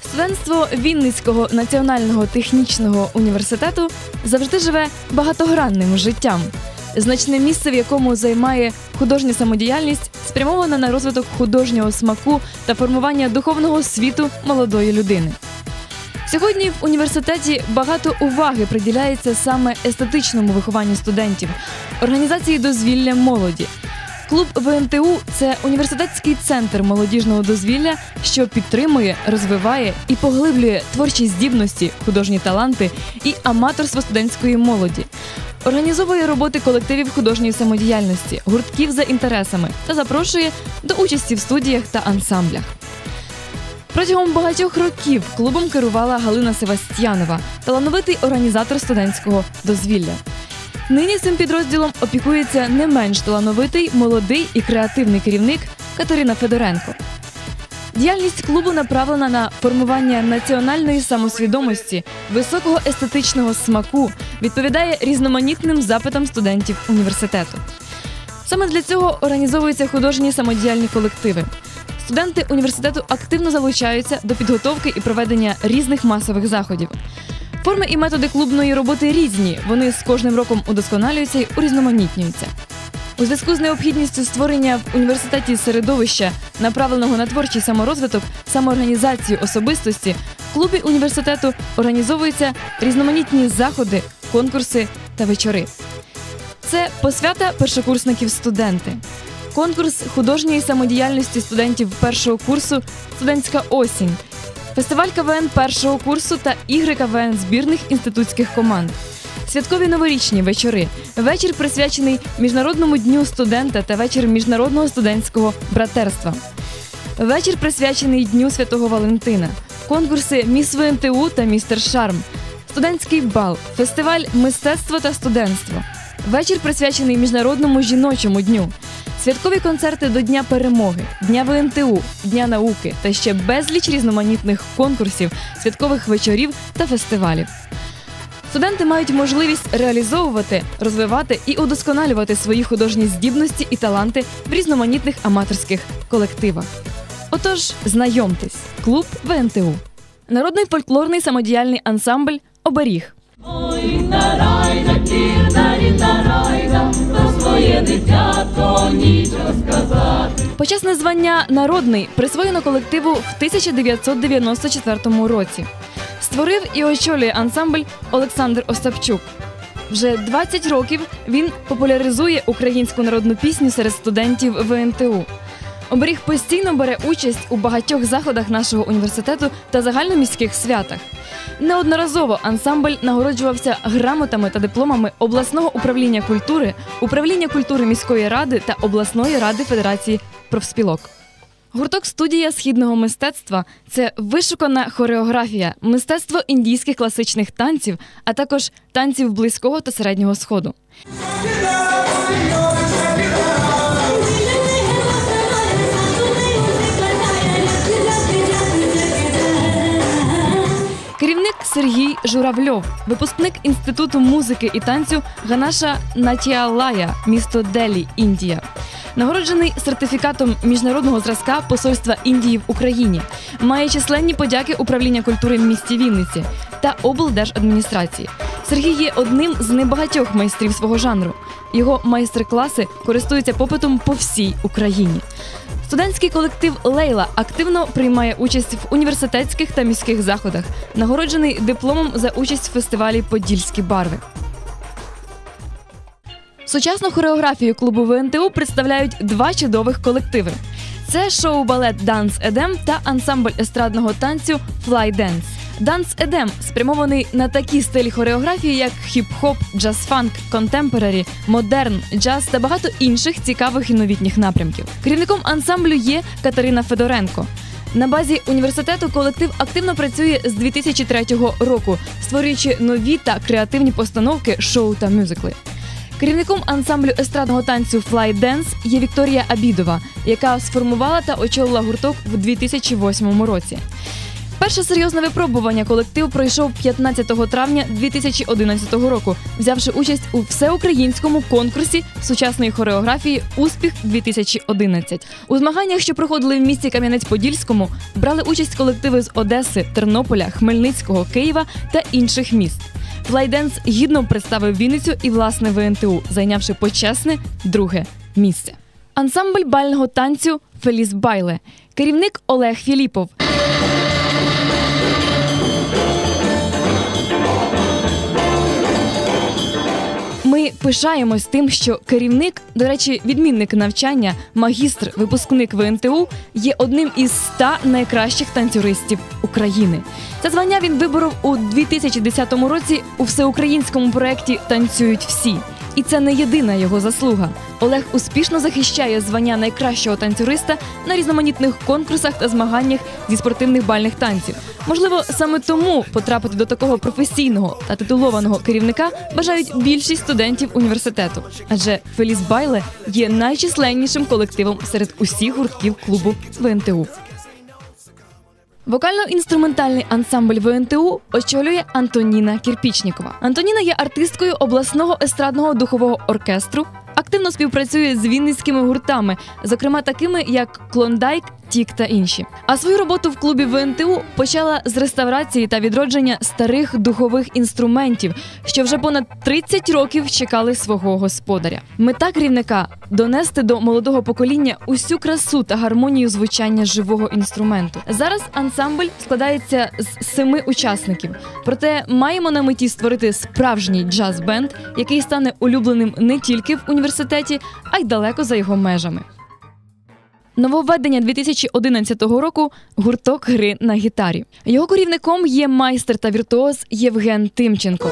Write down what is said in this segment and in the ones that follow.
Студентство Вінницького національного технічного університету завжди живе багатогранним життям. Значне місце, в якому займає художня самодіяльність, спрямована на розвиток художнього смаку та формування духовного світу молодої людини. Сьогодні в університеті багато уваги приділяється саме естетичному вихованню студентів, організації дозвілля молоді. Клуб ВНТУ це університетський центр молодіжного дозвілля, що підтримує, розвиває і поглиблює творчі здібності, художні таланти і аматорство студентської молоді. Організовує роботи колективів художньої самодіяльності, гуртків за інтересами та запрошує до участі в студіях та ансамблях. Протягом багатьох років клубом керувала Галина Севастьянова, талановитий організатор студентського дозвілля. Нині цим підрозділом опікується не менш талановитий, молодий і креативний керівник Катерина Федоренко. Діяльність клубу направлена на формування національної самосвідомості, високого естетичного смаку, відповідає різноманітним запитам студентів університету. Саме для цього організовуються художні самодіяльні колективи. Студенти університету активно залучаються до підготовки і проведення різних масових заходів. Форми і методи клубної роботи різні. Вони з кожним роком удосконалюються і урізноманітнюються. У зв'язку з необхідністю створення в університеті середовища, направленого на творчий саморозвиток, самоорганізацію особистості, в клубі університету організовуються різноманітні заходи, конкурси та вечори. Це посвята першокурсників студенти. Конкурс художньої самодіяльності студентів першого курсу Студентська осінь, фестиваль КВН першого курсу та ігри КВН збірних інститутських команд. Святкові новорічні вечори, вечір присвячений Міжнародному дню студента та вечір міжнародного студентського братерства. Вечір присвячений Дню Святого Валентина, конкурси Міс ВНТУ та Містер Шарм, студентський бал, фестиваль мистецтво та студентство, вечір присвячений Міжнародному жіночому дню, святкові концерти до Дня перемоги, Дня ВНТУ, Дня науки та ще безліч різноманітних конкурсів, святкових вечорів та фестивалів. Студенти мають можливість реалізовувати, розвивати і удосконалювати свої художні здібності і таланти в різноманітних аматорських колективах. Отож, знайомтесь, клуб ВНТУ. Народний фольклорний самодіяльний ансамбль Оберіг. Ой, на райда, кірна рідна райда, про своє дитятко ніч розказати. Почесне звання Народний присвоєно колективу в 1994 році. Створив і очолює ансамбль Олександр Остапчук. Вже 20 років він популяризує українську народну пісню серед студентів ВНТУ. Оберіг постійно бере участь у багатьох заходах нашого університету та загальноміських святах. Неодноразово ансамбль нагороджувався грамотами та дипломами обласного управління культури, управління культури міської ради та обласної ради Федерації профспілок. Гурток студія східного мистецтва це вишукана хореографія, мистецтво індійських класичних танців, а також танців близького та середнього сходу. Сергій Журавльов, випускник інституту музики і танцю Ганаша Натіалая, місто Делі, Індія. Нагороджений сертифікатом міжнародного зразка Посольства Індії в Україні, має численні подяки управління культури в місті Вінниці та облдержадміністрації. Сергій є одним з небагатьох майстрів свого жанру. Його майстер-класи користуються попитом по всій Україні. Студентський колектив Лейла активно приймає участь в університетських та міських заходах, нагороджений дипломом за участь в фестивалі Подільські барви. Сучасну хореографію клубу ВНТУ представляють два чудових колективи: це шоу-балет Данс Едем та ансамбль естрадного танцю Fly Dance. Данс Едем спрямований на такі стилі хореографії, як хіп-хоп, джаз-фанк, контемпорарі, модерн, джаз та багато інших цікавих і новітніх напрямків. Керівником ансамблю є Катерина Федоренко. На базі університету колектив активно працює з 2003 року, створюючи нові та креативні постановки, шоу та мюзикли. Керівником ансамблю естрадного танцю Fly Dance є Вікторія Абідова, яка сформувала та очолила гурток в 2008 році. Перше серйозне випробування колектив пройшов 15 травня 2011 року, взявши участь у всеукраїнському конкурсі сучасної хореографії Успіх 2011 У змаганнях, що проходили в місті Кам'янець-Подільському, брали участь колективи з Одеси, Тернополя, Хмельницького, Києва та інших міст. Флайденс гідно представив Вінницю і власне ВНТУ, зайнявши почесне друге місце. Ансамбль бального танцю Феліс Байле, керівник Олег Філіпов. Пишаємось тим, що керівник, до речі, відмінник навчання, магістр, випускник ВНТУ є одним із ста найкращих танцюристів України. Це звання він виборов у 2010 році у всеукраїнському проєкті Танцюють всі. І це не єдина його заслуга. Олег успішно захищає звання найкращого танцюриста на різноманітних конкурсах та змаганнях зі спортивних бальних танців. Можливо, саме тому потрапити до такого професійного та титулованого керівника бажають більшість студентів університету. Адже Феліс Байле є найчисленнішим колективом серед усіх гуртків клубу ВНТУ. Вокально-інструментальний ансамбль ВНТУ очолює Антоніна Кірпічнікова. Антоніна є артисткою обласного естрадного духового оркестру. Активно співпрацює з вінницькими гуртами, зокрема такими як Клондайк, Тік та інші. А свою роботу в клубі ВНТУ почала з реставрації та відродження старих духових інструментів, що вже понад 30 років чекали свого господаря. Мета керівника донести до молодого покоління усю красу та гармонію звучання живого інструменту. Зараз ансамбль складається з семи учасників. Проте маємо на меті створити справжній джаз-бенд, який стане улюбленим не тільки в університеті, а й далеко за його межами. Нововведення 2011 року гурток гри на гітарі. Його керівником є майстер та віртуоз Євген Тимченко.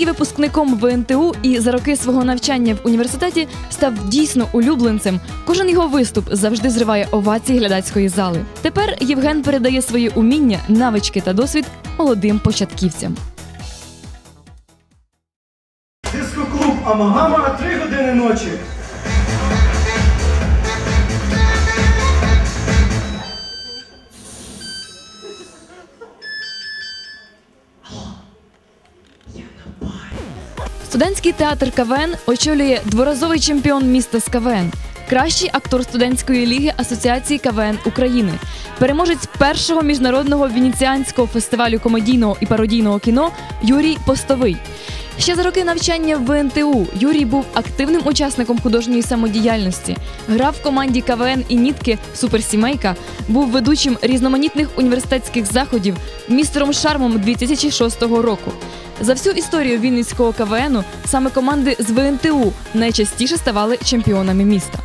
Є випускником ВНТУ і за роки свого навчання в університеті став дійсно улюбленцем. Кожен його виступ завжди зриває овації глядацької зали. Тепер Євген передає свої уміння, навички та досвід молодим початківцям. Дискоклуб Амагама, Студентський театр КВН очолює дворазовий чемпіон міста з КВН, кращий актор студентської ліги Асоціації КВН України, переможець першого міжнародного венеціанського фестивалю комедійного і пародійного кіно Юрій Постовий. Ще за роки навчання в ВНТУ Юрій був активним учасником художньої самодіяльності, грав в команді КВН і нітки Суперсімейка, був ведучим різноманітних університетських заходів, містером Шармом 2006 року. За всю історію Вінницького КВНу саме команди з ВНТУ найчастіше ставали чемпіонами міста.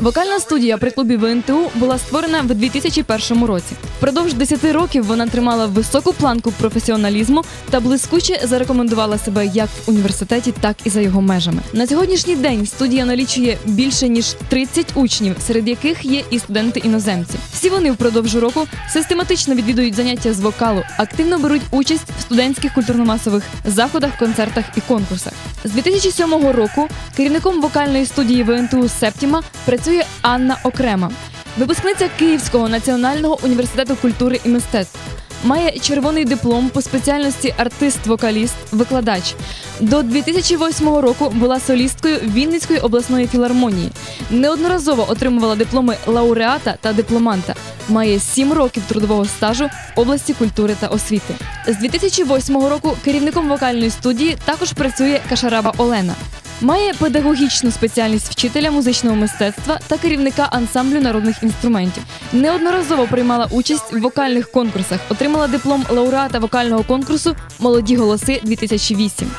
Вокальна студія при клубі ВНТУ була створена в 2001 році. Впродовж 10 років вона тримала високу планку професіоналізму та блискуче зарекомендувала себе як в університеті, так і за його межами. На сьогоднішній день студія налічує більше ніж 30 учнів, серед яких є і студенти іноземці. Всі вони впродовж року систематично відвідують заняття з вокалу, активно беруть участь в студентських культурно-масових заходах, концертах і конкурсах. З 2007 року керівником вокальної студії ВНТУ Септіма працює Анна Окрема, випускниця Київського національного університету культури і мистецтв. Має червоний диплом по спеціальності артист-вокаліст, викладач. До 2008 року була солісткою Вінницької обласної філармонії. Неодноразово отримувала дипломи лауреата та дипломанта. Має 7 років трудового стажу в області культури та освіти. З 2008 року керівником вокальної студії також працює Кашараба Олена. Має педагогічну спеціальність вчителя музичного мистецтва та керівника ансамблю народних інструментів. Неодноразово приймала участь в вокальних конкурсах, отримала диплом лауреата вокального конкурсу Молоді голоси 2008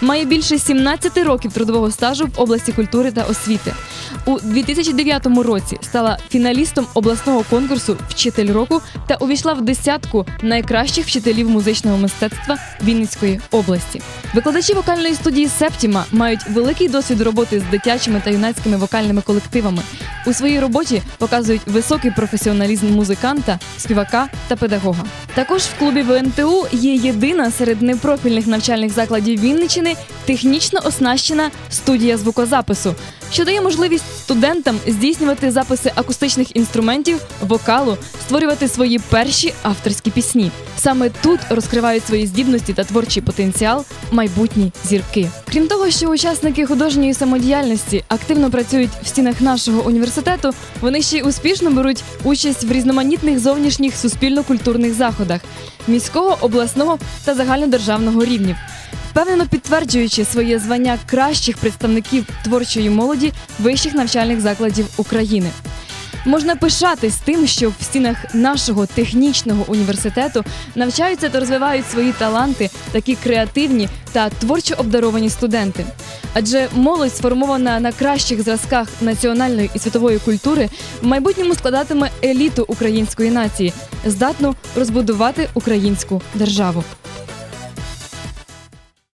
Має більше 17 років трудового стажу в області культури та освіти. У 2009 році стала фіналістом обласного конкурсу Вчитель року та увійшла в десятку найкращих вчителів музичного мистецтва Вінницької області. Викладачі вокальної студії Септіма мають великий досвід роботи з дитячими та юнацькими вокальними колективами. У своїй роботі показують високий професіоналізм музиканта, співака та педагога. Також в клубі ВНТУ є єдина серед непрофільних навчальних закладів Вінничини технічно оснащена студія звукозапису, що дає можливість студентам здійснювати записи акустичних інструментів, вокалу, створювати свої перші авторські пісні. Саме тут розкривають свої здібності та творчий потенціал майбутні зірки. Крім того, що учасники художньої самодіяльності активно працюють в стінах нашого університету, вони ще й успішно беруть участь в різноманітних зовнішніх суспільно-культурних заходах міського, обласного та загальнодержавного рівнів. Впевнено підтверджуючи своє звання кращих представників творчої молоді вищих навчальних закладів України. Можна пишатись тим, що в стінах нашого технічного університету навчаються та розвивають свої таланти такі креативні та творчо обдаровані студенти. Адже молодь, сформована на кращих зразках національної і світової культури, в майбутньому складатиме еліту української нації, здатну розбудувати українську державу.